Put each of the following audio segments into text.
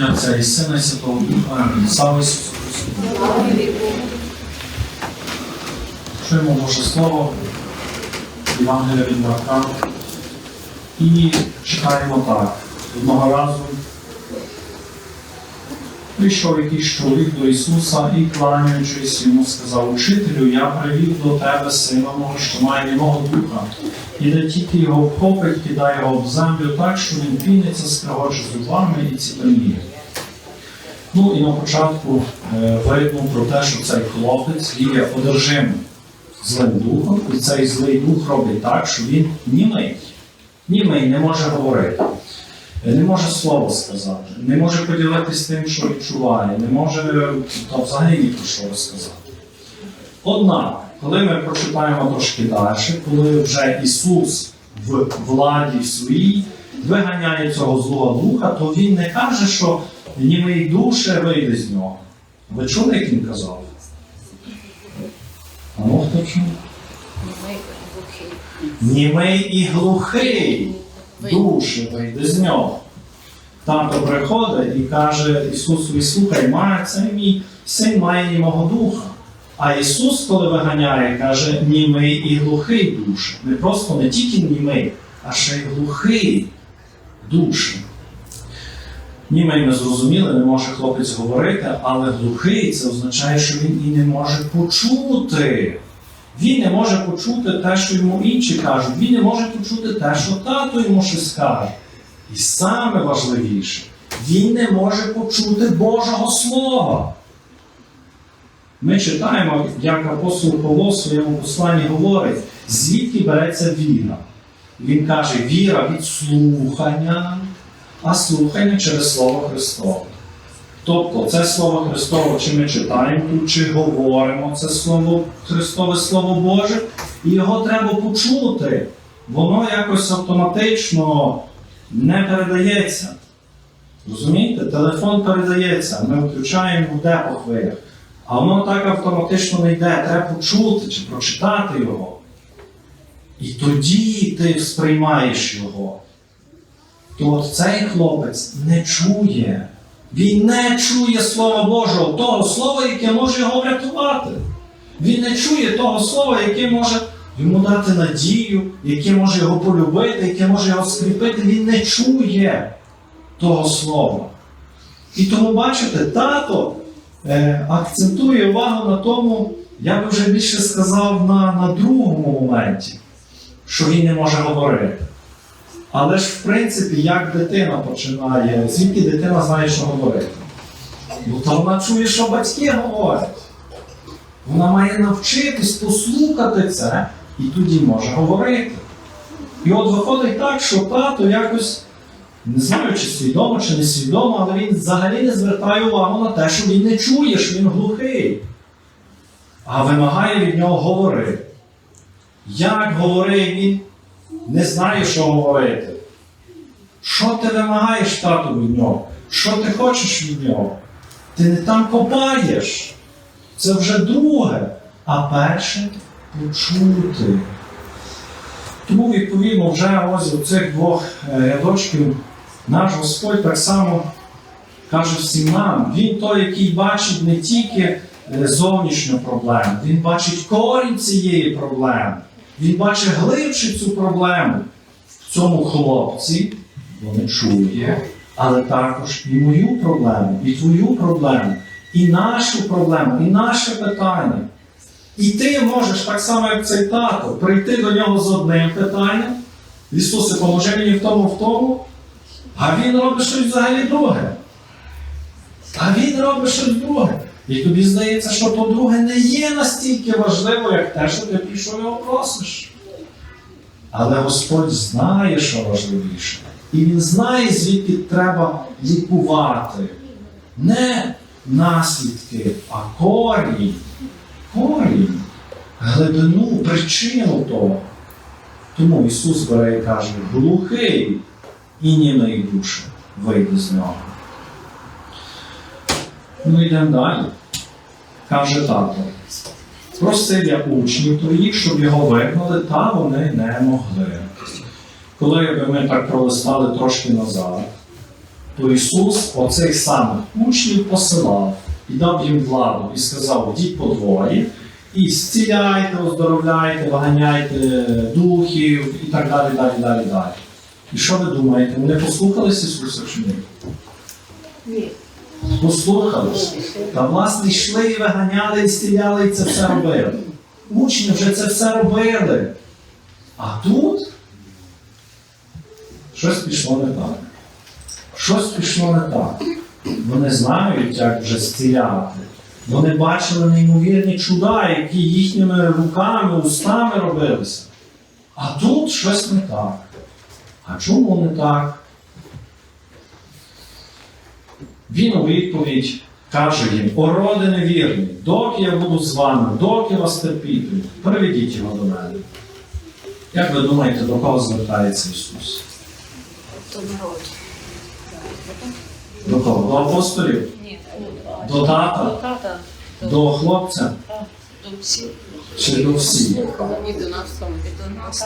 ім'я Отця і Сина Святого Духа. Слава Ісусу Христу! Чуємо Боже Слово, Євангелія від Марка і читаємо так. Одного разу прийшов якийсь чоловік до Ісуса і, кланяючись йому, сказав, Учителю, я привів до тебе сина мого, що має німого духа. І де тільки його вхопить, кидає його в землю так, що він піниться, скрегоче зубами і ціпеніє. Ну і на початку е, видно про те, що цей хлопець є одержимий злим духом, і цей злий дух робить так, що він німий. Німий не може говорити, не може слово сказати, не може поділитися тим, що відчуває, не може та взагалі ні про що розказати. Однак, коли ми прочитаємо трошки далі, коли вже Ісус в владі своїй виганяє цього злого духа, то Він не каже, що німий душе вийде з нього. Ви чули, як він казав? А ну хто чув? Німий і глухий душе вийде з нього. Тато приходить і каже Ісусові, слухай, має це мій син має німого духа. А Ісус, коли виганяє, каже, німий і глухий душе. Не просто не тільки німий, а ще й глухий душе. Німий ми зрозуміли, не може хлопець говорити, але глухий це означає, що він і не може почути. Він не може почути те, що йому інші кажуть. Він не може почути те, що тато йому щось каже. І саме важливіше, він не може почути Божого Слова. Ми читаємо, як апостол Павло в своєму посланні говорить, звідки береться віра. Він каже, віра від слухання, а слухання через Слово Христове. Тобто це Слово Христове, чи ми читаємо тут, чи говоримо це Слово Христове Слово Боже, і його треба почути. Воно якось автоматично не передається. Розумієте? Телефон передається, ми включаємо буде по хвилях. А воно так автоматично не йде. Треба почути чи прочитати його. І тоді ти сприймаєш його. То от цей хлопець не чує. Він не чує Слова Божого, того слова, яке може його врятувати. Він не чує того слова, яке може йому дати надію, яке може його полюбити, яке може його скріпити. Він не чує того слова. І тому, бачите, тато е, акцентує увагу на тому, я би вже більше сказав на, на другому моменті, що він не може говорити. Але ж, в принципі, як дитина починає, звідки дитина знає, що говорити? Ну, то вона чує, що батьки говорять. Вона має навчитись послухати це і тоді може говорити. І от виходить так, що тато якось, не знаю, чи свідомо, чи не свідомо, але він взагалі не звертає увагу на те, що він не чує, що він глухий, а вимагає від нього говорити. Як говорить він? Не знає, що говорити. Що ти вимагаєш тату від нього? Що ти хочеш від нього? Ти не там копаєш. Це вже друге. А перше почути. Тому, відповідно, вже ось у цих двох е, рядочків наш Господь так само каже всім нам, Він той, який бачить не тільки е, зовнішню проблему, він бачить корінь цієї проблеми. Він бачить глибше цю проблему в цьому хлопці, бо не чує, але також і мою проблему, і твою проблему, і нашу проблему, і наше питання. І ти можеш так само, як цей тато, прийти до нього з одним питанням. Ісусе, поможи мені в тому, в тому, а Він робить щось взагалі друге. А Він робить щось друге. І тобі здається, що то друге не є настільки важливо, як те, що ти прийшов його просиш. Але Господь знає, що важливіше. І Він знає, звідки треба лікувати. Не наслідки, а корінь. Корінь, глибину, причину того. Тому Ісус бере і каже, глухий і німий душе, вийде з нього. Ну йдемо далі. Каже тато. Просив я учнів твоїх, щоб його вигнали, та вони не могли. Коли би ми так пролистали трошки назад, то Ісус оцих самих учнів посилав і дав їм владу, і сказав: йдіть по двоє, і зціляйте, оздоровляйте, виганяйте духів і так далі, далі, далі, далі. І що ви думаєте? Вони послухались Ісуса чи ні? Ні. Послухались. Та власне йшли і виганяли, і стріляли, і це все робили. Учні вже це все робили. А тут щось пішло не так. Щось пішло не так. Вони знають, як вже зціляти. Вони бачили неймовірні чуда, які їхніми руками, устами робилися. А тут щось не так. А чому не так? Він у відповідь каже їм: О роди невірні, доки я буду з вами, доки вас терпіти, приведіть його до мене. Як ви думаєте, до кого звертається Ісус? То народ. До кого? До апостолів? Ні. До тата? тата. До хлопця? До всіх. Чи до всіх? І до нас до нас.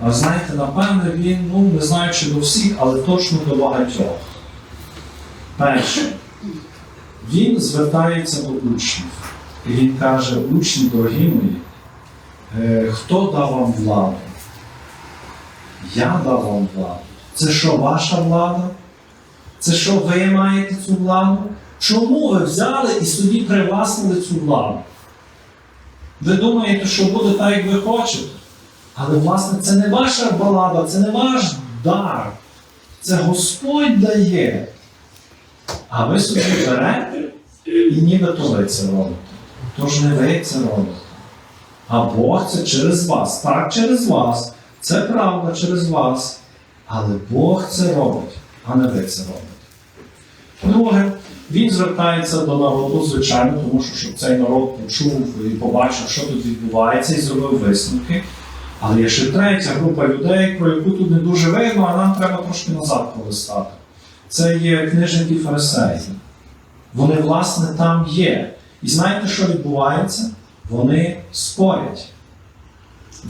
А знаєте, напевне, він, ну не знаю, чи до всіх, але точно до багатьох. Перше, він звертається до учнів. І він каже, учні, дорогі мої, е, хто дав вам владу? Я дав вам владу. Це що, ваша влада? Це що ви маєте цю владу? Чому ви взяли і собі привласнили цю владу? Ви думаєте, що буде так, як ви хочете? Але, власне, це не ваша балада, це не ваш дар. Це Господь дає. А ви собі берете і нібито ви це робите. Тож не ви це робите. А Бог це через вас. Так, через вас. Це правда через вас. Але Бог це робить, а не ви це робите. Друге, він звертається до народу, звичайно, тому що щоб цей народ почув і побачив, що тут відбувається, і зробив висновки. Але є ще третя група людей, про яку тут не дуже видно, а нам треба трошки назад полистати. Це є книжники фарисеї. Вони, власне, там є. І знаєте, що відбувається? Вони спорять.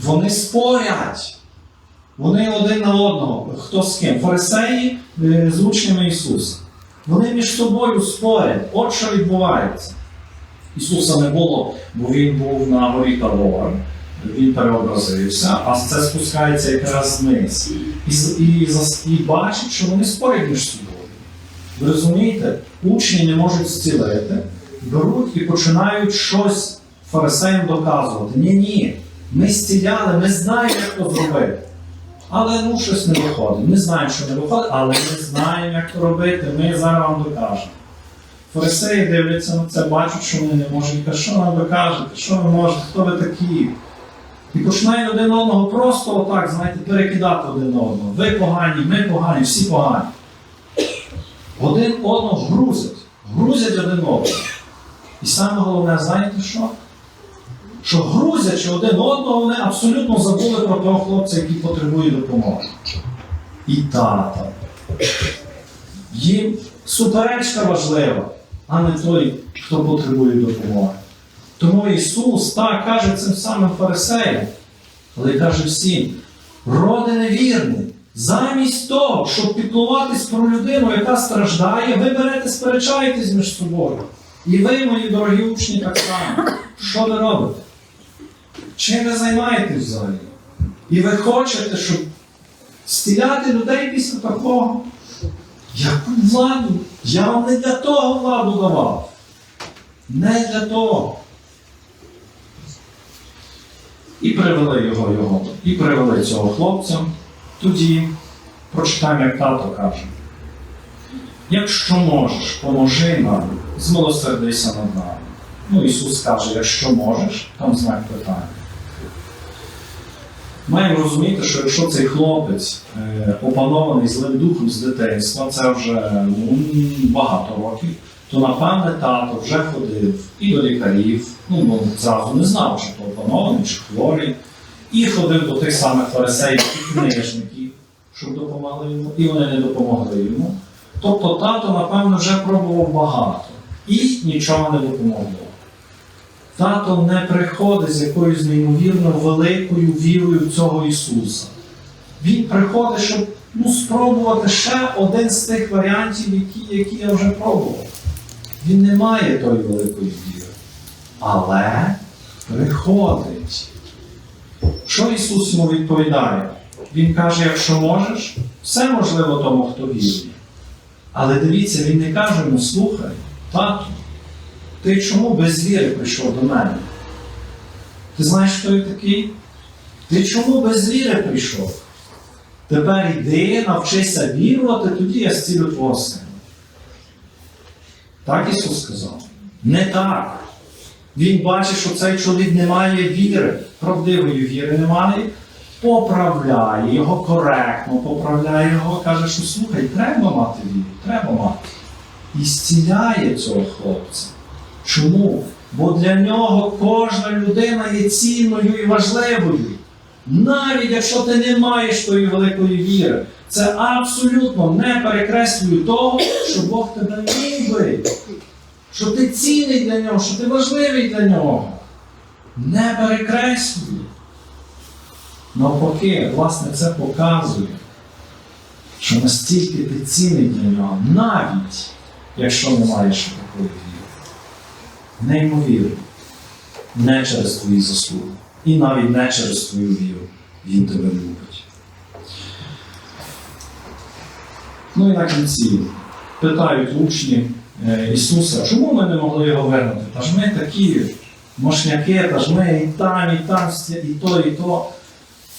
Вони спорять. Вони один на одного. Хто з ким? Фарисеї е, з учнями Ісуса. Вони між собою спорять. От що відбувається. Ісуса не було, бо Він був на горі Тавор, він переобразився, а це спускається якраз вниз. І, з- і, і бачить, що вони спорять між собою. Ви розумієте, учні не можуть зцілити, беруть і починають щось фарисеям доказувати. Ні, ні, ми зціляли, ми знаємо, як то зробити. Але ну щось не виходить. Ми знаємо, що не виходить, але ми знаємо, як то робити. Ми зараз вам докажемо. Фарисеї дивляться на це, бачать, що вони не можуть. Кажуть, що нам ви кажете, що ви можете, хто ви такі? І починають один одного просто отак, знаєте, перекидати один одного. Ви погані, ми погані, всі погані. Один одного грузять, грузять один одного. І саме головне, знаєте що? Що грузячи один одного, вони абсолютно забули про того хлопця, який потребує допомоги. І тата. Їм суперечка важлива, а не той, хто потребує допомоги. Тому Ісус так каже цим самим фарисеям, але й каже всім: роди невірний, замість того, щоб піклуватись про людину, яка страждає, ви берете, сперечаєтесь між собою. І ви, мої дорогі учні, так само. Що ви робите? Чим ви займаєтесь взагалі? І ви хочете, щоб стіляти людей після такого? Яку владу? Я вам не для того владу давав. Не для того. І привели його, його, і привели цього хлопця. Тоді прочитаємо, як тато каже. Якщо можеш, поможи нам, змилосердися над нами. Ну, Ісус каже, якщо можеш, там знак питання. Маємо розуміти, що якщо цей хлопець е, опанований злим духом з дитинства, це вже ну, багато років, то напевне тато вже ходив і до лікарів, ну, ну зразу не знав, чи то опанований, чи хворий, і ходив до тих самих фарисеїв і книжників, щоб допомогли йому, і вони не допомогли йому. Тобто тато, напевно, вже пробував багато і нічого не допомогло. Тато не приходить з якоюсь неймовірно великою вірою в цього Ісуса. Він приходить, щоб ну, спробувати ще один з тих варіантів, які, які я вже пробував. Він не має тої великої віри. Але приходить. Що Ісус йому відповідає? Він каже, якщо можеш, все можливо тому, хто вірує. Але дивіться, він не каже йому, слухай, тату, ти чому без віри прийшов до мене? Ти знаєш, хто я такий? Ти чому без віри прийшов? Тепер йди, навчися вірувати, тоді я зцілю твого сина. Так Ісус сказав? Не так. Він бачить, що цей чоловік не має віри, правдивої віри немає, поправляє його коректно, поправляє його, каже, що слухай, треба мати віру, треба мати. І зціляє цього хлопця. Чому? Бо для нього кожна людина є цінною і важливою. Навіть якщо ти не маєш тої великої віри, це абсолютно не перекреслює того, що Бог тебе любить, що ти цінний для нього, що ти важливий для нього. Не перекреслює. Навпаки, власне, це показує, що настільки ти цінний для нього, навіть якщо не маєш такої віри. Неймовірно. Не через твої заслуги. І навіть не через твою віру. Він тебе любить. Ну і на кінці питають учні Ісуса, чому ми не могли його вернути? Та ж ми такі мошняки, та ж ми і там, і там, і то, і то.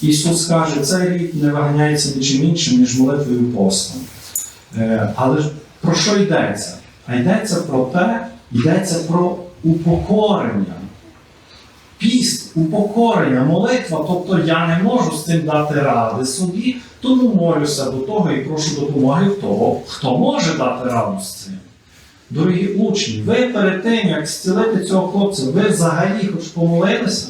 Ісус каже, цей рід не виганяється нічим іншим, ніж молитвою постом. Е, Але про що йдеться? А йдеться про те, йдеться про упокорення. Піст, упокорення, молитва, тобто я не можу з цим дати ради собі, тому молюся до того і прошу допомоги в того, хто може дати раду з цим. Дорогі учні, ви перед тим, як зцілити цього хлопця, ви взагалі хоч помолилися?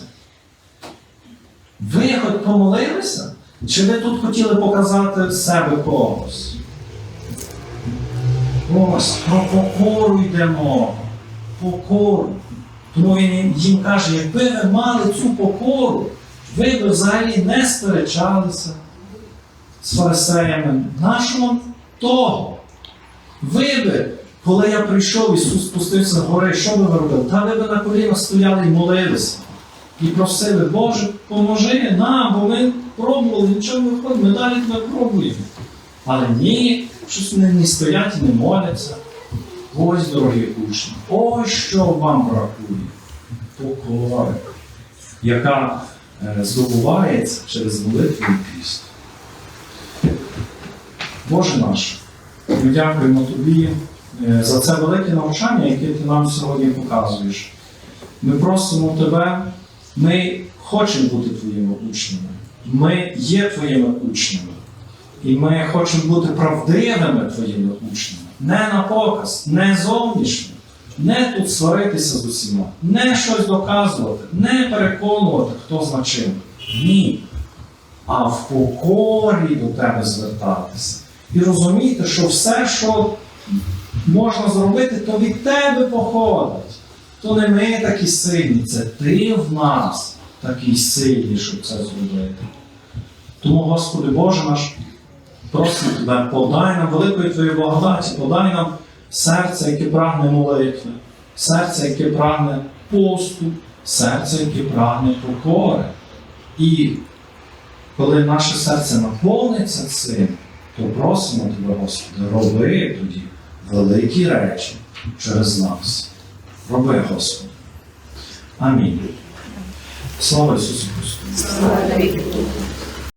Ви хоч помолилися? Чи ви тут хотіли показати себе когось? Ось про покору йдемо. Покору. Тому він їм каже, якби ви мали цю покору, ви б взагалі не сперечалися з фарисеями. Вам того? Ви би, коли я прийшов, Ісус спустився з гори, що би ви робили? Та ви б на коліна стояли і молилися. І просили, Боже, поможи нам, бо ми пробували, нічого не виходить, ми далі тебе пробуємо. Але ні, щось вони не стоять і не моляться. Ось, дорогі учні, ось що вам бракує. Покори, яка е, здобувається через молитву і піст. Боже наш, ми дякуємо Тобі за це велике навчання, яке ти нам сьогодні показуєш. Ми просимо Тебе, ми хочемо бути Твоїми учнями. Ми є Твоїми учнями. І ми хочемо бути правдивими Твоїми учнями. Не на показ, не зовнішньо, не тут сваритися з усіма, не щось доказувати, не переконувати, хто значим. Ні. А в покорі до тебе звертатися. І розуміти, що все, що можна зробити, то від тебе походить. То не ми такі сильні, це ти в нас такий сильний, щоб це зробити. Тому, Господи Боже наш, просимо Тебе, подай нам великої Твоєї благодаті, подай нам серце, яке прагне молитви, серце, яке прагне посту, серце, яке прагне покори. І коли наше серце наповниться цим, то просимо Тебе, Господи, роби тоді великі речі через нас. Роби, Господи. Амінь. Слава Ісусу Христу!